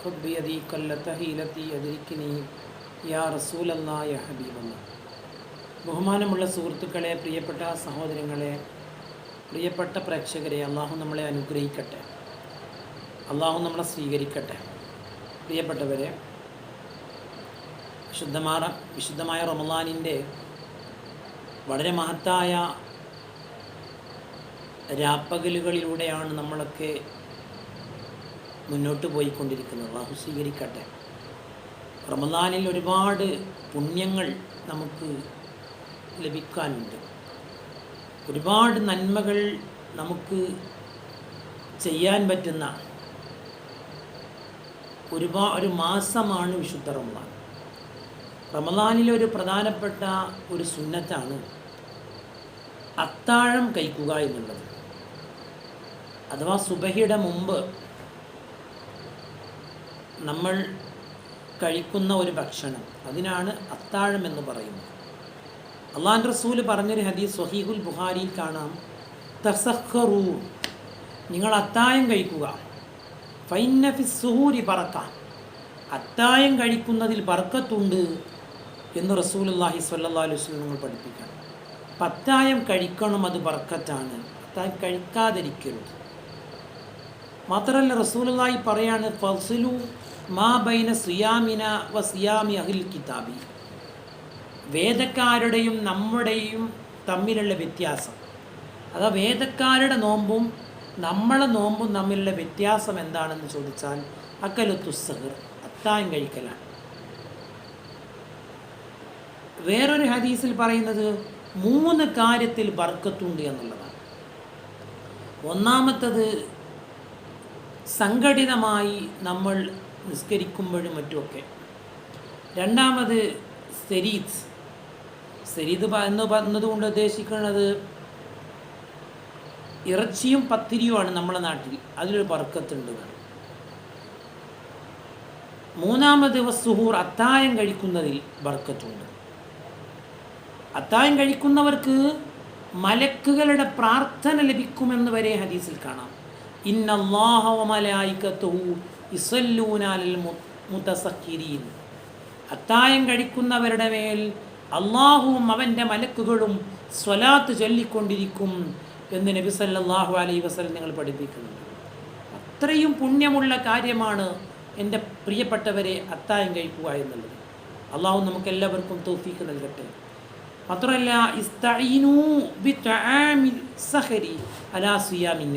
خذ بيدي كلة هيلتي أدركني يا رسول الله يا حبيب الله ബഹുമാനമുള്ള സുഹൃത്തുക്കളെ പ്രിയപ്പെട്ട സഹോദരങ്ങളെ പ്രിയപ്പെട്ട പ്രേക്ഷകരെ അള്ളാഹു നമ്മളെ അനുഗ്രഹിക്കട്ടെ അള്ളാഹു നമ്മളെ സ്വീകരിക്കട്ടെ പ്രിയപ്പെട്ടവരെ വിശുദ്ധമായ വിശുദ്ധമായ റമലാനിൻ്റെ വളരെ മഹത്തായ രാപ്പകലുകളിലൂടെയാണ് നമ്മളൊക്കെ മുന്നോട്ട് പോയിക്കൊണ്ടിരിക്കുന്നത്. അള്ളാഹു സ്വീകരിക്കട്ടെ. റമദാനിൽ ഒരുപാട് പുണ്യങ്ങൾ നമുക്ക് ലഭിക്കാനുണ്ട്. ഒരുപാട് നന്മകൾ നമുക്ക് ചെയ്യാൻ പറ്റുന്ന ഒരുപാട് ഒരു മാസമാണ് വിശുദ്ധ റമദാൻ. റമദാനിലെ ഒരു പ്രധാനപ്പെട്ട ഒരു സുന്നത്താണ് അത്താഴം കഴിക്കുക എന്നുള്ളത്. അഥവാ സുബഹിയുടെ മുമ്പ് നമ്മൾ കഴിക്കുന്ന ഒരു ഭക്ഷണം അതിനാണ് അത്താഴം എന്ന് പറയുന്നത്. അള്ളാൻ റസൂൽ പറഞ്ഞൊരു ഹദീസ് സൊഹീഹുൽ ബുഹാരിയിൽ കാണാം. തസഹറൂ നിങ്ങൾ അത്തായം കഴിക്കുക. ഫൈനഫി സുഹൂരി പറക്ക അത്തായം കഴിക്കുന്നതിൽ പറക്കത്തുണ്ട് എന്ന് സ്വല്ലല്ലാഹു അലൈഹി വസല്ലം നിങ്ങൾ പഠിപ്പിക്കണം. പത്തായം കഴിക്കണം അത് ബർക്കത്താണ് അത്തായം കഴിക്കാതിരിക്കരുത്. മാത്രമല്ല റസൂലുള്ളാഹി പറയാണ് ഫസിലു മാ ബൈന സിയാമിന വ സിയാമി അഹിൽ കിതാബി. വേദക്കാരുടെയും നമ്മുടെയും തമ്മിലുള്ള വ്യത്യാസം. അതാ വേദക്കാരുടെ നോമ്പും നമ്മളെ നോമ്പും തമ്മിലുള്ള വ്യത്യാസം എന്താണെന്ന് ചോദിച്ചാൽ അക്കലുത്തുസഹർ അത്തായം കഴിക്കലാണ്. വേറൊരു ഹദീസിൽ പറയുന്നത് മൂന്ന് കാര്യത്തിൽ ബർക്കത്തുണ്ട് എന്നുള്ളതാണ്. ഒന്നാമത്തത് സംഘടിതമായി നമ്മൾ നിസ്കരിക്കുമ്പോഴും മറ്റുമൊക്കെ. രണ്ടാമത് സെരീത് സെരീത് എന്ന് പറഞ്ഞതുകൊണ്ട് ഉദ്ദേശിക്കുന്നത് ഇറച്ചിയും പത്തിരിയുമാണ് നമ്മുടെ നാട്ടിൽ. അതിലൊരു പറക്കത്തുണ്ട് മൂന്നാമത് സുഹൂർ അത്തായം കഴിക്കുന്നതിൽ ബർക്കത്തുണ്ട്. അത്തായം കഴിക്കുന്നവർക്ക് മലക്കുകളുടെ പ്രാർത്ഥന ലഭിക്കുമെന്ന് വരെ ഹദീസിൽ കാണാം. മുതസക്കിരീൻ അത്തായം കഴിക്കുന്നവരുടെ മേൽ അള്ളാഹുവും അവന്റെ മലക്കുകളും സ്വലാത്ത് ചൊല്ലിക്കൊണ്ടിരിക്കും എന്ന് നബി സല്ലല്ലാഹു അലൈ വസ്ലം നിങ്ങൾ പഠിപ്പിക്കുന്നുണ്ട്. അത്രയും പുണ്യമുള്ള കാര്യമാണ് എന്റെ പ്രിയപ്പെട്ടവരെ അത്തായം കഴിക്കുക എന്നുള്ളത്. അള്ളാഹു നമുക്ക് എല്ലാവർക്കും തോഫീക്ക് നൽകട്ടെ. മാത്രമല്ല ഇസ്തഈനു ബിതആമിൽ സഹരി അലാ സിയാമിൻ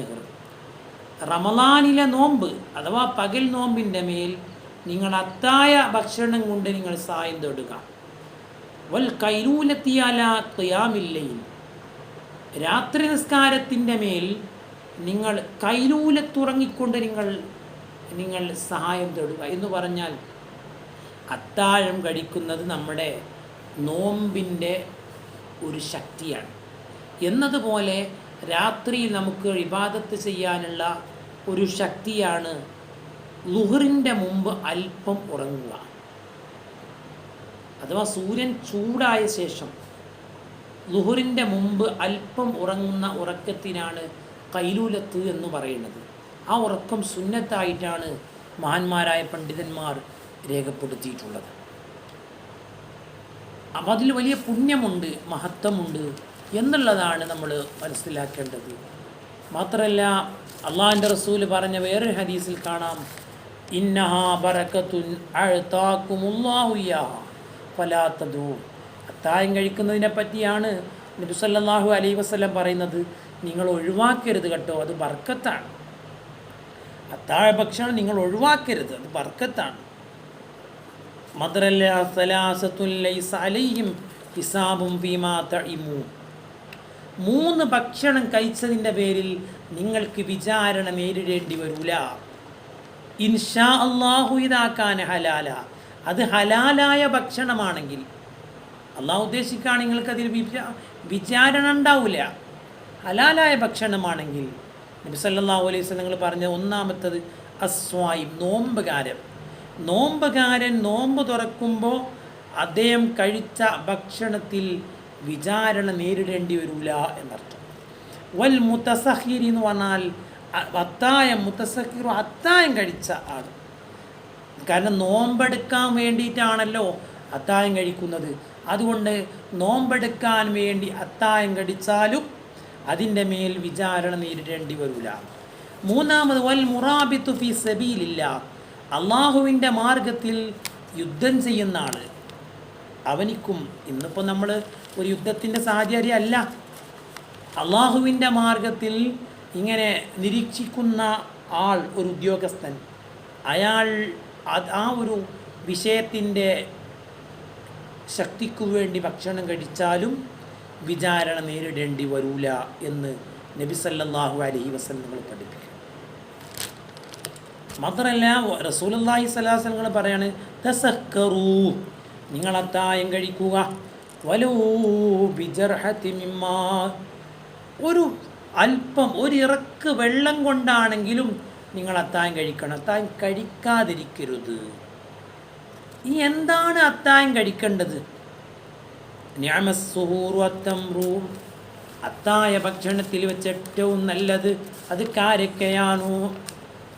റമലാനിലെ നോമ്പ് അഥവാ പകൽ നോമ്പിന്റെ മേൽ നിങ്ങൾ അത്തായ ഭക്ഷണം കൊണ്ട് നിങ്ങൾ സായം തേടുക. വൽ കൈനൂലെത്തിയാല ക്യാമില്ലയിൽ രാത്രി നിസ്കാരത്തിന്റെ മേൽ നിങ്ങൾ കൈനൂലത്തുറങ്ങിക്കൊണ്ട് നിങ്ങൾ നിങ്ങൾ സഹായം തേടുക എന്ന് പറഞ്ഞാൽ അത്താഴം കഴിക്കുന്നത് നമ്മുടെ നോമ്പിന്റെ ഒരു ശക്തിയാണ്. എന്നതുപോലെ രാത്രിയിൽ നമുക്ക് ഇബാദത്ത് ചെയ്യാനുള്ള ഒരു ശക്തിയാണ് ലുഹറിന്റെ മുമ്പ് അല്പം ഉറങ്ങുക. അഥവാ സൂര്യൻ ചൂടായ ശേഷം ലുഹറിന്റെ മുമ്പ് അല്പം ഉറങ്ങുന്ന ഉറക്കത്തിനാണ് കൈലൂലത്ത് എന്ന് പറയുന്നത്. ആ ഉറക്കം സുന്നത്തായിട്ടാണ് മഹാന്മാരായ പണ്ഡിതന്മാർ രേഖപ്പെടുത്തിയിട്ടുള്ളത്. അപ്പം അതിൽ വലിയ പുണ്യമുണ്ട് മഹത്വമുണ്ട് എന്നുള്ളതാണ് നമ്മൾ മനസ്സിലാക്കേണ്ടത്. മാത്രമല്ല അള്ളാഹിന്റെ റസൂൽ പറഞ്ഞ വേറൊരു ഹദീസിൽ കാണാം. ഇന്നഹാ അത്തായം കഴിക്കുന്നതിനെ പറ്റിയാണ് നബി അലൈ വസ്ലം പറയുന്നത്. നിങ്ങൾ ഒഴിവാക്കരുത് കേട്ടോ അത് ബർക്കത്താണ്. അത്താഴ ഭക്ഷണം നിങ്ങൾ ഒഴിവാക്കരുത് അത് ബർക്കത്താണ്. ലൈസ അലൈഹിം ഹിസാബും ഭീമാ തഇമു മൂന്ന് ഭക്ഷണം കഴിച്ചതിന്റെ പേരിൽ നിങ്ങൾക്ക് വിചാരണ നേരിടേണ്ടി വരൂല. ഇൻഷാ അള്ളാഹു ഇതാക്കാൻ ഹലാല. അത് ഹലാലായ ഭക്ഷണമാണെങ്കിൽ. അള്ളാഹു ഉദ്ദേശിക്കുകയാണ് നിങ്ങൾക്കതിൽ വിചാ വിചാരണ ഉണ്ടാവില്ല ഹലാലായ ഭക്ഷണമാണെങ്കിൽ. നബി സല്ലല്ലാഹു അലൈഹി വസല്ലം പറഞ്ഞ ഒന്നാമത്തത് അസ്വായി നോമ്പുകാരൻ. നോമ്പുകാരൻ നോമ്പ് തുറക്കുമ്പോൾ അദ്ദേഹം കഴിച്ച ഭക്ഷണത്തിൽ വിചാരണ നേരിടേണ്ടി വരില്ല എന്നർത്ഥം. വൽ മുത്തസഹിരി എന്ന് പറഞ്ഞാൽ അത്തായം മുത്തസഹിറു അത്തായം കഴിച്ച ആൾ കാരണം നോമ്പെടുക്കാൻ വേണ്ടിയിട്ടാണല്ലോ അത്തായം കഴിക്കുന്നത്. അതുകൊണ്ട് നോമ്പെടുക്കാൻ വേണ്ടി അത്തായം കഴിച്ചാലും അതിന്റെ മേൽ വിചാരണ നേരിടേണ്ടി വരില്ല മൂന്നാമത് വൽ മുറാബിത്തു ഫി സബീലില്ല. അള്ളാഹുവിന്റെ മാർഗത്തിൽ യുദ്ധം ചെയ്യുന്ന ആൾ അവനിക്കും ഇന്നിപ്പോൾ നമ്മൾ ഒരു യുദ്ധത്തിന്റെ സാഹചര്യം അല്ല അള്ളാഹുവിന്റെ മാർഗത്തിൽ ഇങ്ങനെ നിരീക്ഷിക്കുന്ന ആൾ ഒരു ഉദ്യോഗസ്ഥൻ. അയാൾ ആ ഒരു വിഷയത്തിന്റെ ശക്തിക്കു വേണ്ടി ഭക്ഷണം കഴിച്ചാലും വിചാരണ നേരിടേണ്ടി വരൂല എന്ന് നബി സല്ലല്ലാഹു അലൈഹി വസല്ലങ്ങൾ പഠിപ്പിക്കും മാത്രമല്ല അലൈഹി വസല്ലം പറയാണ് തസക്കറൂ. നിങ്ങൾ അത്തായം കഴിക്കുക ഒരു അല്പം ഒരു ഇറക്ക് വെള്ളം കൊണ്ടാണെങ്കിലും നിങ്ങൾ അത്തായം കഴിക്കണം. അത്തായം കഴിക്കാതിരിക്കരുത്. ഈ എന്താണ് അത്തായം കഴിക്കേണ്ടത്? അത്തായ ഭക്ഷണത്തിൽ വെച്ച് ഏറ്റവും നല്ലത് അത് കാരക്കയാണോ.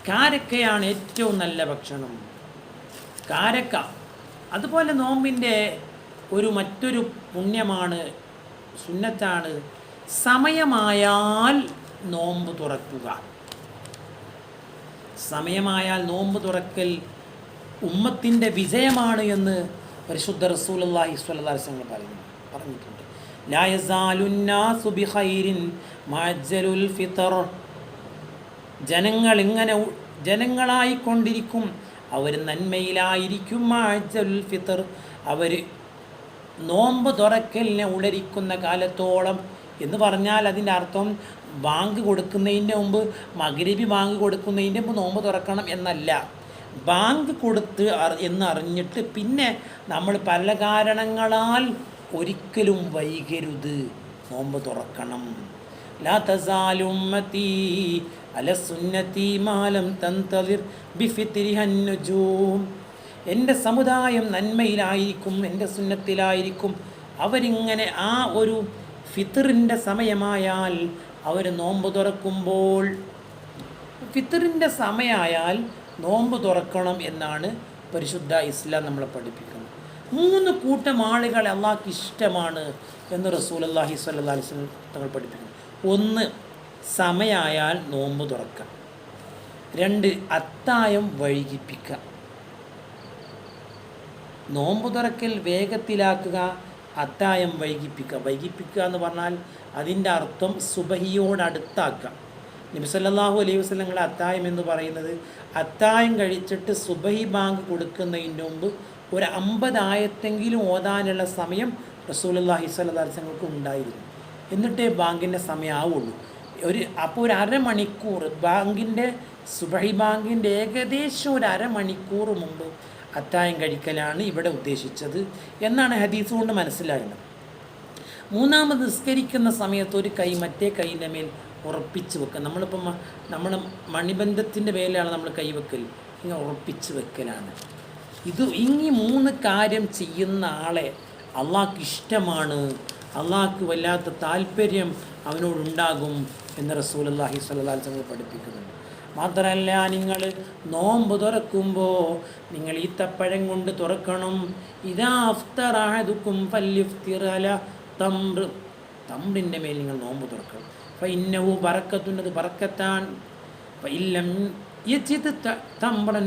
കാരക്കയാണ് ഏറ്റവും നല്ല ഭക്ഷണം. കാരക്ക അതുപോലെ നോമ്പിന്റെ ഒരു മറ്റൊരു പുണ്യമാണ് സുന്നത്താണ് സമയമായാൽ നോമ്പ് തുറക്കുക. സമയമായാൽ നോമ്പ് തുറക്കൽ ഉമ്മത്തിന്റെ വിജയമാണ് എന്ന് പരിശുദ്ധ സ്വല്ലല്ലാഹി അലൈഹി വസല്ലം പറയുന്നു പറഞ്ഞിട്ടുണ്ട്. ജനങ്ങൾ ഇങ്ങനെ ജനങ്ങളായിക്കൊണ്ടിരിക്കും അവർ നന്മയിലായിരിക്കും ആഴ്ചൽ ഫിത്ർ. അവർ നോമ്പ് തുറക്കലിനെ ഉടരിക്കുന്ന കാലത്തോളം എന്ന് പറഞ്ഞാൽ അതിന്റെ അർത്ഥം ബാങ്ക് കൊടുക്കുന്നതിന്റെ മുമ്പ് മകരബി ബാങ്ക് കൊടുക്കുന്നതിന്റെ മുമ്പ് നോമ്പ് തുറക്കണം എന്നല്ല. ബാങ്ക് കൊടുത്ത് അറി- എന്ന് അറിഞ്ഞിട്ട് പിന്നെ നമ്മൾ പല കാരണങ്ങളാൽ ഒരിക്കലും വൈകരുത്. നോമ്പ് തുറക്കണം. ലാ തസാലു ഉമ്മത്തി അല സുന്നത്തി മാലം എന്റെ സമുദായം നന്മയിലായിരിക്കും എന്റെ സുന്നത്തിലായിരിക്കും. അവരിങ്ങനെ ആ ഒരു ഫിത്തറിന്റെ സമയമായാൽ അവർ നോമ്പ് തുറക്കുമ്പോൾ ഫിത്തറിന്റെ സമയമായാൽ നോമ്പ് തുറക്കണം എന്നാണ് പരിശുദ്ധ ഇസ്ലാം നമ്മളെ പഠിപ്പിക്കുന്നത്. മൂന്ന് കൂട്ടം ആളുകളെ അള്ളാഹ്ക്ക് ഇഷ്ടമാണ് എന്ന് റസൂൽ അള്ളാഹി സ്വല്ലാ അലിസ്ലം തങ്ങൾ പഠിപ്പിക്കുന്നു. ഒന്ന് സമയമായാൽ നോമ്പ് തുറക്കുക. രണ്ട് അത്തായം വൈകിപ്പിക്കുക. നോമ്പ് തുറക്കൽ വേഗത്തിലാക്കുക അത്തായം വൈകിപ്പിക്കുക. വൈകിപ്പിക്കുക എന്ന് പറഞ്ഞാൽ അതിന്റെ അർത്ഥം സുബഹിയോടടുത്താക്കുക. നബി സല്ലല്ലാഹു അലൈഹി വസ്ലങ്ങളെ അത്തായം എന്ന് പറയുന്നത് അത്തായം കഴിച്ചിട്ട് സുബഹി ബാങ്ക് കൊടുക്കുന്നതിന് മുമ്പ് ഒരു അമ്പതായത്തെങ്കിലും ഓതാനുള്ള സമയം അലൈഹി വസല്ലങ്ങൾക്ക് ഉണ്ടായിരുന്നു. എന്നിട്ടേ ബാങ്കിന്റെ സമയമാവുള്ളൂ. ഒരു അപ്പോൾ ഒരു അരമണിക്കൂർ ബാങ്കിന്റെ സുബഹി ബാങ്കിന്റെ ഏകദേശം ഒരു അരമണിക്കൂർ മുമ്പ് അത്തായം കഴിക്കലാണ് ഇവിടെ ഉദ്ദേശിച്ചത് എന്നാണ് ഹദീസ് കൊണ്ട് മനസ്സിലാകുന്നത്. മൂന്നാമത് നിസ്കരിക്കുന്ന സമയത്ത് ഒരു കൈ മറ്റേ കൈയിന്റെ മേൽ ഉറപ്പിച്ച് വെക്കുക. നമ്മളിപ്പം നമ്മൾ മണിബന്ധത്തിന്റെ മേലാണ് നമ്മൾ കൈ വെക്കൽ ഇങ്ങനെ ഉറപ്പിച്ച് വെക്കലാണ്. ഇത് ഇങ്ങി മൂന്ന് കാര്യം ചെയ്യുന്ന ആളെ അള്ളാഹ്ക്ക് ഇഷ്ടമാണ്. അള്ളാഹ്ക്ക് വല്ലാത്ത താല്പര്യം അവനോടുണ്ടാകും എന്ന് റസൂൽ അള്ളാഹി സ്വല്ലാ തങ്ങൾ പഠിപ്പിക്കുന്നുണ്ട്. മാത്രമല്ല നിങ്ങൾ നോമ്പ് തുറക്കുമ്പോൾ നിങ്ങൾ ഈത്തപ്പഴം കൊണ്ട് തുറക്കണം. ഇതാ അഫ്തറായതുക്കും ഫല്യുഫ്തിറല തമ്ര തമ്പിന്റെ മേൽ നിങ്ങൾ നോമ്പ് തുറക്കണം. അപ്പം ഇന്നവും പറക്കത്തുന്നത് പറക്കത്താൻ ഇല്ലം യച്ചിത് തമ്പ്രൻ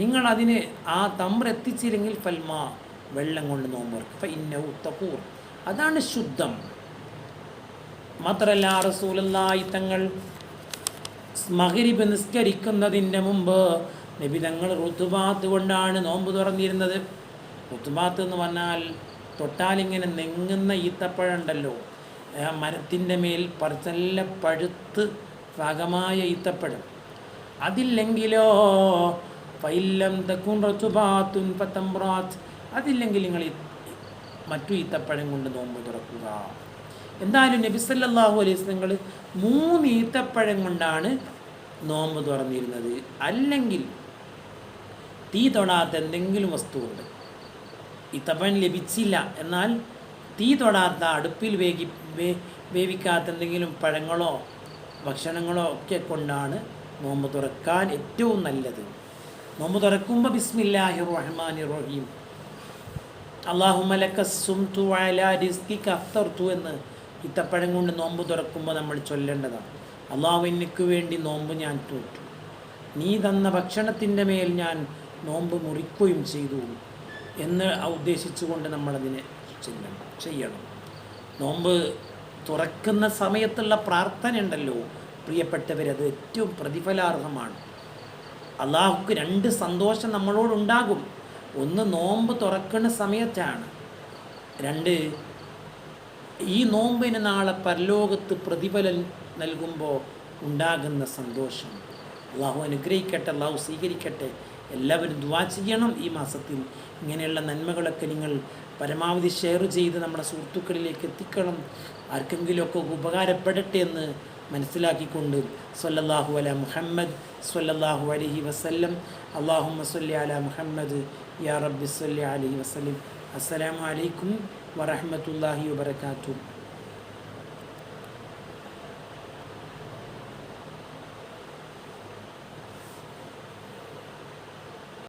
നിങ്ങൾ അതിന് ആ തമ്പ്ര എത്തിച്ചില്ലെങ്കിൽ വെള്ളം കൊണ്ട് നോമ്പ് തുറക്കും അപ്പം ഇന്നവും തപൂർ അതാണ് ശുദ്ധം. മാത്രമല്ല റസൂലല്ലായി തങ്ങൾ മകരിബ് നിസ്കരിക്കുന്നതിന്റെ മുമ്പ് നബി തങ്ങൾ ഋതുബാത്ത് കൊണ്ടാണ് നോമ്പ് തുറന്നിരുന്നത്. ഋതുബാത്ത് എന്ന് പറഞ്ഞാൽ തൊട്ടാലിങ്ങനെ നെങ്ങുന്ന ഈത്തപ്പഴം ഉണ്ടല്ലോ. ആ മരത്തിന്റെ മേൽ പറച്ചല്ല പഴുത്ത് പാകമായ ഈത്തപ്പഴം. അതില്ലെങ്കിലോ പൈല്ലം തക്കുൻ റത്തുബാത്തുൻ പത്തംബ്രാത്ത് അതില്ലെങ്കിൽ നിങ്ങൾ മറ്റു ഈത്തപ്പഴം കൊണ്ട് നോമ്പ് തുറക്കുക. എന്തായാലും നബിസല്ലാഹു അലൈഹി വസല്ലം മൂന്ന് ഈത്തപ്പഴം കൊണ്ടാണ് നോമ്പ് തുറന്നിരുന്നത്. അല്ലെങ്കിൽ തീ തൊടാത്ത എന്തെങ്കിലും വസ്തുവുണ്ട്. ഈത്തപ്പഴം ലഭിച്ചില്ല. എന്നാൽ തീ തൊടാത്ത അടുപ്പിൽ വേഗി വേവിക്കാത്ത എന്തെങ്കിലും പഴങ്ങളോ ഭക്ഷണങ്ങളോ ഒക്കെ കൊണ്ടാണ് നോമ്പ് തുറക്കാൻ ഏറ്റവും നല്ലത്. നോമ്പ് തുറക്കുമ്പോൾ ബിസ്മില്ലാഹി റഹ്മാൻ റഹീം അള്ളാഹുമലക്ക സുംതു അലാ റിസ്കിക അഫ്തർതു എന്ന് ഇത്തപ്പഴം കൊണ്ട് നോമ്പ് തുറക്കുമ്പോൾ നമ്മൾ ചൊല്ലേണ്ടതാണ്. അള്ളാഹു എനിക്ക് വേണ്ടി നോമ്പ് ഞാൻ തോറ്റു. നീ തന്ന ഭക്ഷണത്തിന്റെ മേൽ ഞാൻ നോമ്പ് മുറിക്കുകയും ചെയ്തു എന്ന് ഉദ്ദേശിച്ചുകൊണ്ട് നമ്മളതിനെ ചെയ്യണം ചെയ്യണം. നോമ്പ് തുറക്കുന്ന സമയത്തുള്ള പ്രാർത്ഥന ഉണ്ടല്ലോ പ്രിയപ്പെട്ടവരത് ഏറ്റവും പ്രതിഫലാർഹമാണ്. അള്ളാഹുക്ക് രണ്ട് സന്തോഷം നമ്മളോടുണ്ടാകും. ഒന്ന് നോമ്പ് തുറക്കുന്ന സമയത്താണ്. രണ്ട് ഈ നോമ്പിന് നാളെ പരലോകത്ത് പ്രതിഫലം നൽകുമ്പോൾ ഉണ്ടാകുന്ന സന്തോഷം. അള്ളാഹു അനുഗ്രഹിക്കട്ടെ അള്ളാഹു സ്വീകരിക്കട്ടെ. എല്ലാവരും ദ്വാ ചെയ്യണം ഈ മാസത്തിൽ. ഇങ്ങനെയുള്ള നന്മകളൊക്കെ നിങ്ങൾ പരമാവധി ഷെയർ ചെയ്ത് നമ്മുടെ സുഹൃത്തുക്കളിലേക്ക് എത്തിക്കണം. ആർക്കെങ്കിലുമൊക്കെ ഉപകാരപ്പെടട്ടെ എന്ന് മനസ്സിലാക്കിക്കൊണ്ട് സൊല്ലാഹു അല മുഹമ്മദ് സൊല്ലാഹു അലഹി വസല്ലം. അള്ളാഹുമ്മ സല്ലി അല മുഹമ്മദ് യാ റബ്ബി സല്ലി അലൈഹി വസല്ലം. അസ്സലാമു അലൈക്കും വറഹ്മത്തുള്ളാഹി വബറകാതുഹു.